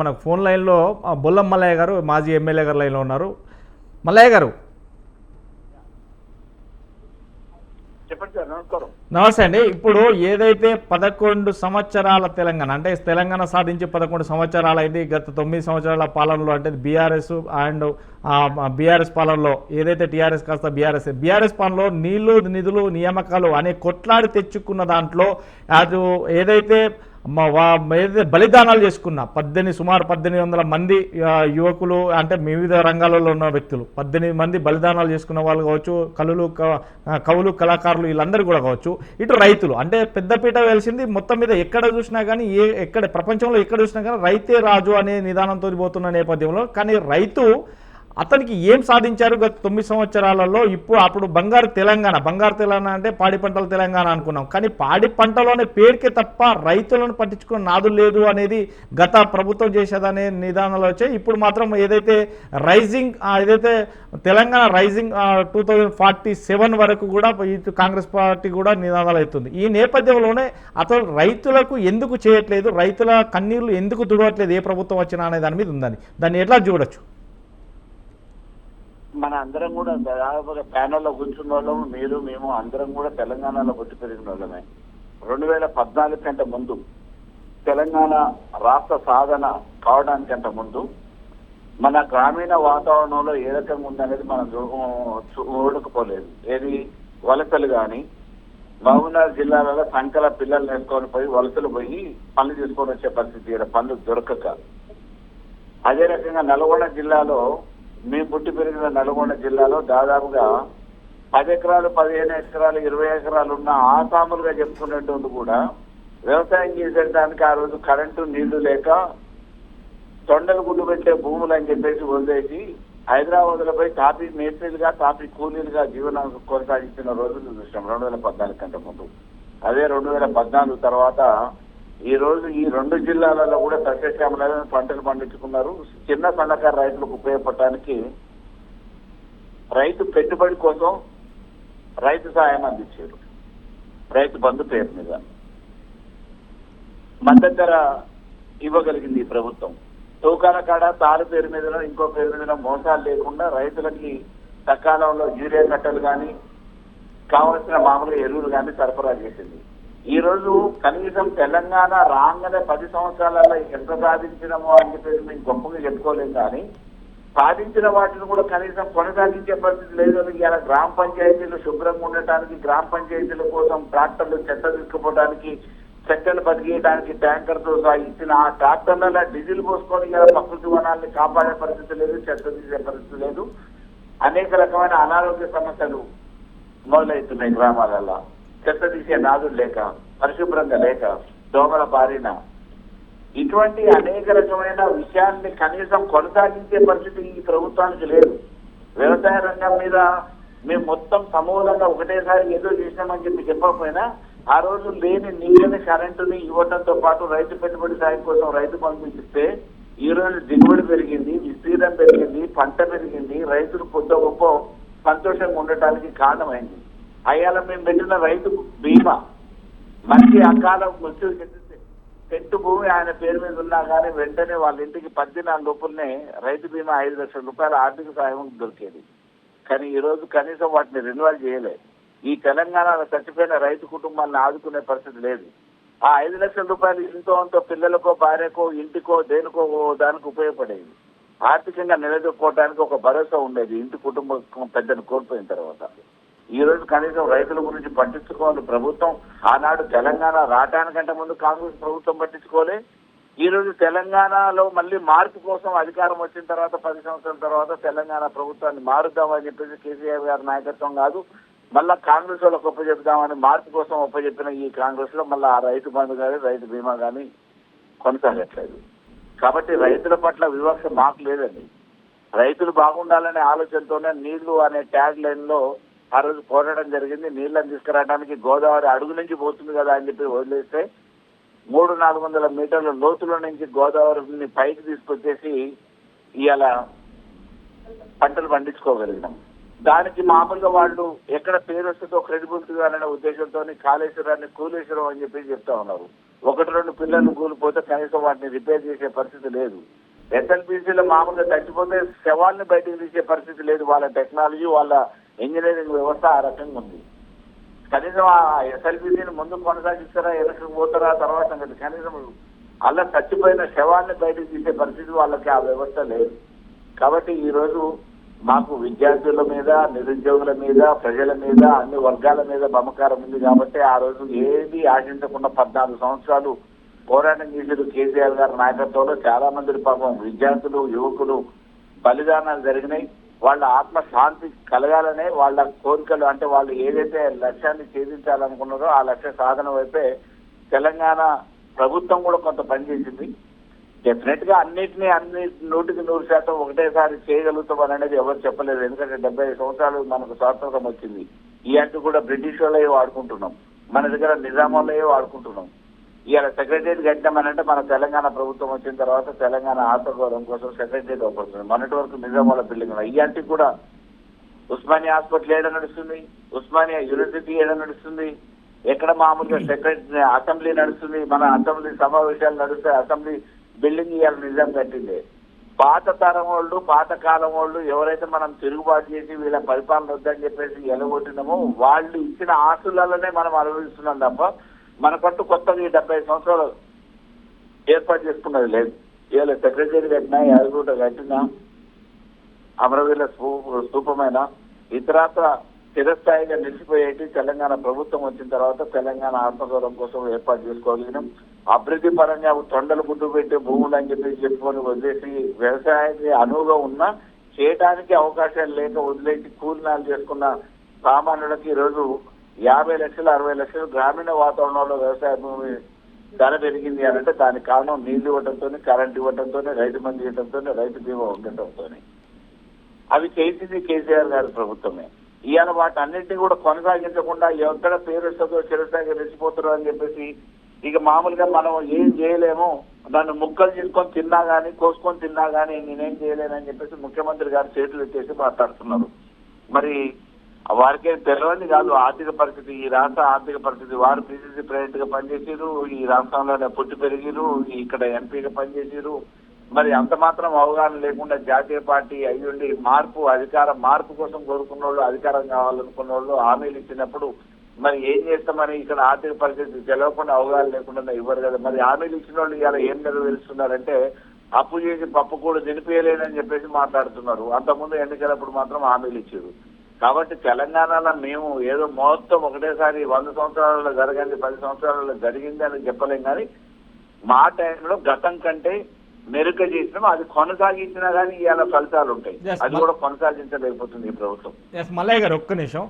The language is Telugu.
మనకు ఫోన్ లైన్లో బొల్లం మల్లయ్య గారు మాజీ ఎమ్మెల్యే గారు లైన్లో ఉన్నారు. మల్లయ్య గారు. నమస్తే అండి. ఇప్పుడు ఏదైతే పదకొండు సంవత్సరాల తెలంగాణ అంటే తెలంగాణ సాధించి పదకొండు సంవత్సరాలు అయింది గత తొమ్మిది సంవత్సరాల పాలనలో అంటే బీఆర్ఎస్ అండ్ బీఆర్ఎస్ పాలనలో ఏదైతే టీఆర్ఎస్ కాస్త బీఆర్ఎస్ బీఆర్ఎస్ పాలనలో నీళ్ళు నిధులు నియామకాలు అనే కొట్లాడి తెచ్చుకున్న దాంట్లో అది ఏదైతే బలిదానాలు చేసుకున్న. పద్దెనిమిది సుమారు పద్దెనిమిది వందల మంది యువకులు అంటే వివిధ రంగాలలో ఉన్న వ్యక్తులు. పద్దెనిమిది మంది బలిదానాలు చేసుకున్న వాళ్ళు కావచ్చు కళలు క- కవులు కళాకారులు వీళ్ళందరూ కూడా కావచ్చు ఇటు రైతులు. అంటే పెద్దపీట వెలిసింది మొత్తం మీద ఎక్కడ చూసినా కానీ ఏ ఎక్కడ ప్రపంచంలో ఎక్కడ చూసినా కానీ రైతే రాజు అనే నిదానంతో పోతున్న నేపథ్యంలో కానీ రైతు అతనికి ఏం సాధించారు గత తొమ్మిది సంవత్సరాలలో? ఇప్పుడు అప్పుడు బంగారు తెలంగాణ. బంగారు తెలంగాణ అంటే పాడి పంటల తెలంగాణ అనుకున్నాం. కానీ పాడి పంటలోనే పేరుకే తప్ప రైతులను పట్టించుకున్న నాదు లేదు అనేది గత ప్రభుత్వం చేసేదనే నిదానాలు వచ్చాయి. ఇప్పుడు మాత్రం ఏదైతే రైజింగ్ ఏదైతే Telangana rising two thousand forty seven వరకు కూడా కాంగ్రెస్ పార్టీ కూడా నినాదాలు అవుతుంది. ఈ నేపథ్యంలోనే అతను రైతులకు ఎందుకు చేయట్లేదు? రైతుల కన్నీళ్ళు ఎందుకు తుడవట్లేదు? ఏ ప్రభుత్వం వచ్చినా అనే దాని మీద ఉందని. దాన్ని ఎట్లా చూడొచ్చు? మన అందరం కూడా దాదాపుగా ప్యానల్లో కూర్చున్న వాళ్ళము మీరు మేము అందరం కూడా తెలంగాణలో పుట్టి పెరిగిన వాళ్ళమే రెండు వేల పద్నాలుగు కంటే ముందు తెలంగాణ రాష్ట్ర సాధన కావడానికంటే ముందు మన గ్రామీణ వాతావరణంలో ఏ రకంగా ఉందనేది మనం చూడకపోలేదు. ఏది? వలసలు కానీ మహబూబ్నగర్ జిల్లాలలో సంకల పిల్లలు నేర్చుకొని పోయి వలసలు పోయి పనులు తీసుకొని వచ్చే పరిస్థితి పనులు దొరకక. అదే రకంగా నల్గొండ జిల్లాలో మేము పుట్టి పెరిగిన నల్గొండ జిల్లాలో దాదాపుగా పది ఎకరాలు పదిహేను ఎకరాలు ఇరవై ఎకరాలు ఉన్న ఆసాములుగా చెప్పుకునేటువంటి కూడా వ్యవసాయం చేసేటానికి ఆ రోజు కరెంటు నీళ్ళు లేక తొండలు గుడ్డు పెట్టే భూములు అని చెప్పేసి వదిలేసి హైదరాబాద్లపై లో మేస్త్రీలుగా తాపీ కూలీలుగా జీవనం కొనసాగిస్తున్న రోజులు చూసాం రెండు వేల పద్నాలుగు కంటే ముందు. అదే రెండు వేల పద్నాలుగు తర్వాత ఈ రోజు ఈ రెండు జిల్లాలలో కూడా సస్యశ్యామలైన పంటలు పండించుకున్నారు. చిన్న సన్నకారు రైతులకు ఉపయోగపడటానికి రైతు పెట్టుబడి కోసం రైతు సాయం అందించారు. రైతు బంధు పేరు మీద. మద్దతు ధర ఇవ్వగలిగింది ఈ ప్రభుత్వం. తూకాల కాడ తారు పేరు మీద ఇంకో పేరు మీద మోసాలు లేకుండా రైతులకి సకాలంలో యూరియా కట్టలు కానీ కావలసిన మామూలు ఎరువులు కానీ సరఫరా చేసింది. ఈ రోజు కనీసం తెలంగాణ రాగానే పది సంవత్సరాలలో ఎంత సాధించినమో అని చెప్పేసి మేము గొప్పగా చెప్పుకోలేం కానీ సాధించిన వాటిని కూడా కనీసం కొనసాగించే పరిస్థితి లేదు ఇలా గ్రామ పంచాయతీలు శుభ్రంగా ఉండటానికి గ్రామ పంచాయతీల కోసం ట్రాక్టర్లు చెత్త తీసుకుపోవడానికి చెత్తలు బతికేయడానికి ట్యాంకర్తో ఇచ్చిన ఆ ట్రాక్టర్లలో డీజిల్ పోసుకొని ఇలా ప్రకృతి వనాల్ని కాపాడే పరిస్థితి లేదు చెత్త తీసే పరిస్థితి లేదు. అనేక రకమైన అనారోగ్య సమస్యలు మొదలవుతున్నాయి గ్రామాలలో చెత్త తీసే నాదుడు లేక పరిశుభ్రంగా లేక దోమల బారిన. ఇటువంటి అనేక రకమైన విషయాన్ని కనీసం కొనసాగించే పరిస్థితి ఈ ప్రభుత్వానికి లేదు. వ్యవసాయ రంగం మీద మేము మొత్తం సమూలంగా ఒకటేసారి ఏదో చేసినామని చెప్పి చెప్పకపోయినా ఆ రోజు లేని నీళ్ళని కరెంటుని ఇవ్వడంతో పాటు రైతు పెట్టుబడి సాయం కోసం రైతు పంపిస్తే ఈ రోజు దిగుబడి పెరిగింది విస్తీర్ణం పెరిగింది పంట పెరిగింది రైతులు కొద్ది గొప్ప సంతోషంగా ఉండటానికి కారణమైంది. అయ్యాల మేము పెట్టిన రైతు బీమా. మంచి అకాల మృత్యు చెందితే చెట్టు భూమి ఆయన పేరు మీద ఉన్నా కానీ వెంటనే వాళ్ళ ఇంటికి పద్దెనాలుగు లోపులనే రైతు బీమా ఐదు లక్షల రూపాయల ఆర్థిక సాయం దొరికేది. కానీ ఈ రోజు కనీసం వాటిని రెన్యువల్ చేయలే. ఈ తెలంగాణలో చచ్చిపోయిన రైతు కుటుంబాలను ఆదుకునే పరిస్థితి లేదు. ఆ ఐదు లక్షల రూపాయలు ఇంతో అంతో పిల్లలకో భార్యకో ఇంటికో దేనికో దానికి ఉపయోగపడేది ఆర్థికంగా నిలదొక్కోవడానికి ఒక భరోసా ఉండేది. ఇంటి కుటుంబం పెద్దను కోల్పోయిన తర్వాత. ఈ రోజు కనీసం రైతుల గురించి పట్టించుకోవాలి ప్రభుత్వం ఆనాడు తెలంగాణ రావడానికంటే ముందు కాంగ్రెస్ ప్రభుత్వం పట్టించుకోలే. ఈ రోజు తెలంగాణలో మళ్ళీ మార్పు కోసం అధికారం వచ్చిన తర్వాత పది సంవత్సరాల తర్వాత తెలంగాణ ప్రభుత్వాన్ని మారుద్దామని చెప్పేసి కేసీఆర్ గారి నాయకత్వం కాదు మళ్ళా కాంగ్రెస్ వాళ్ళకి ఒప్పజెప్దామని మార్పు కోసం ఒప్పజెప్పిన ఈ కాంగ్రెస్లో మళ్ళీ ఆ రైతు బంధు కానీ రైతు బీమా కానీ కొనసాగట్లేదు. కాబట్టి రైతుల పట్ల వివక్ష మాకు లేదండి. రైతులు బాగుండాలనే ఆలోచనతోనే నీళ్ళు అనే ట్యాగ్ లైన్లో ఆ రోజు పోరాటం జరిగింది. నీళ్ళని తీసుకురావడానికి గోదావరి అడుగు నుంచి పోతుంది కదా అని చెప్పి వదిలేస్తే మూడు నాలుగు వందల మీటర్ల లోతులో నుంచి గోదావరిని పైకి తీసుకొచ్చేసి ఇవాళ పంటలు పండించుకోగలిగినాం. దానికి మామూలుగా వాళ్ళు ఎక్కడ పేరు వస్తుందో క్రెడిబిలిటీ అనే ఉద్దేశంతో కాళేశ్వరాన్ని కూలేశ్వరం అని చెప్పి చెప్తా ఉన్నారు. ఒకటి రెండు పిల్లలు కూలిపోతే కనీసం వాటిని రిపేర్ చేసే పరిస్థితి లేదు. ఎస్ఎల్బీసీలో మామూలుగా చచ్చిపోతే శవాల్ని బయటకు తీసే పరిస్థితి లేదు. వాళ్ళ టెక్నాలజీ వాళ్ళ ఇంజనీరింగ్ వ్యవస్థ ఆ రకంగా ఉంది. కనీసం ఆ ఎస్ఎల్బీసీని ముందు కొనసాగిస్తారా ఎలక్షన్ పోతారా తర్వాత కనీసం అలా చచ్చిపోయిన శవాన్ని బయటకు తీసే పరిస్థితి వాళ్ళకి ఆ వ్యవస్థ లేదు. కాబట్టి ఈరోజు మాకు విద్యార్థుల మీద నిరుద్యోగుల మీద ప్రజల మీద అన్ని వర్గాల మీద మమకారం ఉంది కాబట్టి ఆ రోజు ఏది ఆశించకుండా పద్నాలుగు సంవత్సరాలు పోరాటం చేసేది కేసీఆర్ గారి నాయకత్వంలో. చాలా మంది పాపం విద్యార్థులు యువకులు బలిదానాలు జరిగినాయి. వాళ్ళ ఆత్మ శాంతి కలగాలనే వాళ్ళ కోరికలు అంటే వాళ్ళు ఏదైతే లక్ష్యాన్ని ఛేదించాలనుకున్నారో ఆ లక్ష్య సాధన వైపే తెలంగాణ ప్రభుత్వం కూడా కొంత పనిచేసింది డెఫినెట్గా అన్నిటినీ అన్ని నూటికి నూరు శాతం ఒకటేసారి చేయగలుగుతాం అనేది ఎవరు చెప్పలేదు. ఎందుకంటే డెబ్బై సంవత్సరాలు మనకు స్వాతంత్రం వచ్చింది. ఈ అంటూ కూడా బ్రిటిష్ వాళ్ళే వాడుకుంటున్నాం. మన దగ్గర నిజామాలే వాడుకుంటున్నాం. ఇవాళ సెక్రటరియట్ కట్టామనంటే మన తెలంగాణ ప్రభుత్వం వచ్చిన తర్వాత తెలంగాణ ఆత్మగౌరవం కోసం సెక్రటరియట్ ఓపెన్ మొన్నటి వరకు నిజామాల బిల్డింగ్ ఈ కూడా ఉస్మానియా హాస్పిటల్ ఏడ నడుస్తుంది? ఉస్మానియా యూనివర్సిటీ ఏడ నడుస్తుంది? ఎక్కడ మామూలుగా సెక్రటరీ అసెంబ్లీ నడుస్తుంది? మన అసెంబ్లీ సమావేశాలు నడుస్తాయి అసెంబ్లీ బిల్డింగ్ ఇవాళ నిజాం కట్టింది. పాత తరం వాళ్ళు పాత కాలం వాళ్ళు ఎవరైతే మనం తిరుగుబాటు చేసి వీళ్ళ పరిపాలన వద్దని చెప్పేసి ఎలగొట్టినామో వాళ్ళు ఇచ్చిన ఆస్తులలోనే మనం అనుభవిస్తున్నాం తప్ప మనకంటూ కొత్తగా డెబ్బై సంవత్సరాలు ఏర్పాటు చేసుకున్నది లేదు. ఇవాళ సెక్రటరీ కట్టినా యాదగిరిగుట్ట కట్టినా అమరవీరుల స్థూపమైన స్తూపమైన ఇతరత్ర స్థిరస్థాయిగా నిలిచిపోయేటి తెలంగాణ ప్రభుత్వం వచ్చిన తర్వాత తెలంగాణ ఆత్మగౌరవం కోసం ఏర్పాటు చేసుకోగలిగినాం అభివృద్ధి పరంగా తొండలు గుడ్డు పెట్టే భూములు అని చెప్పి చెప్పుకొని వదిలేసి వ్యవసాయానికి అనువుగా ఉన్నా చేయడానికి అవకాశం లేక వదిలేసి కూలినాలు చేసుకున్న సామాన్యులకి ఈరోజు యాభై లక్షలు అరవై లక్షలు గ్రామీణ వాతావరణంలో వ్యవసాయ భూమి ధర పెరిగింది అని అంటే దానికి కారణం నీళ్ళు ఇవ్వడంతో కరెంట్ ఇవ్వడంతో రైతు మంది ఇవ్వడంతో రైతు బీమా ఉండటంతో అవి చేసింది కేసీఆర్ గారి ప్రభుత్వమే. ఇవాళ వాటి అన్నింటినీ కూడా కొనసాగించకుండా ఎక్కడ పేరు వస్తుందో చిరసాగి రెచ్చిపోతున్నారు అని చెప్పేసి ఇక మామూలుగా మనం ఏం చేయలేము. నన్ను ముక్కలు చేసుకొని తిన్నా గానీ కోసుకొని తిన్నా గానీ నేనేం చేయలేనని చెప్పేసి ముఖ్యమంత్రి గారు చేతులు ఎత్తేసి మాట్లాడుతున్నారు. మరి వారికే తెలియని కాదు. ఆర్థిక పరిస్థితి ఈ రాష్ట్ర ఆర్థిక పరిస్థితి. వారు పిసిసి ప్రెసిడెంట్గా పనిచేసారు ఈ రాష్ట్రంలోనే పుట్టి పెరిగిరు ఇక్కడ ఎంపీగా పనిచేసారు మరి అంత మాత్రం అవగాహన లేకుండా జాతీయ పార్టీ అయ్యుండి మార్పు అధికార మార్పు కోసం కోరుకున్న వాళ్ళు అధికారం కావాలనుకున్న వాళ్ళు హామీలు ఇచ్చినప్పుడు మరి ఏం చేస్తామని ఇక్కడ ఆర్థిక పరిస్థితి తెలవకుండా అవగాహన లేకుండా ఇవ్వరు కదా. మరి హామీలు ఇచ్చిన వాళ్ళు ఇవాళ ఏం నెరవేరుస్తున్నారంటే అప్పు చేసి పప్పు కూడా నిలిపేయలేనని చెప్పేసి మాట్లాడుతున్నారు. అంతకుముందు ఎన్నికలప్పుడు మాత్రం హామీలు ఇచ్చారు కాబట్టి తెలంగాణలో మేము ఏదో మొత్తం ఒకటేసారి వంద సంవత్సరాలలో జరగండి పది సంవత్సరాలలో జరిగింది అని చెప్పలేం కానీ మా టైంలో గతం కంటే మెరుక చేసినాం. అది కొనసాగించినా కానీ ఇవాళ ఫలితాలు ఉంటాయి. అది కూడా కొనసాగించలేకపోతుంది ఈ ప్రభుత్వం. మల్లయ్య గారు ఒక్క నిమిషం.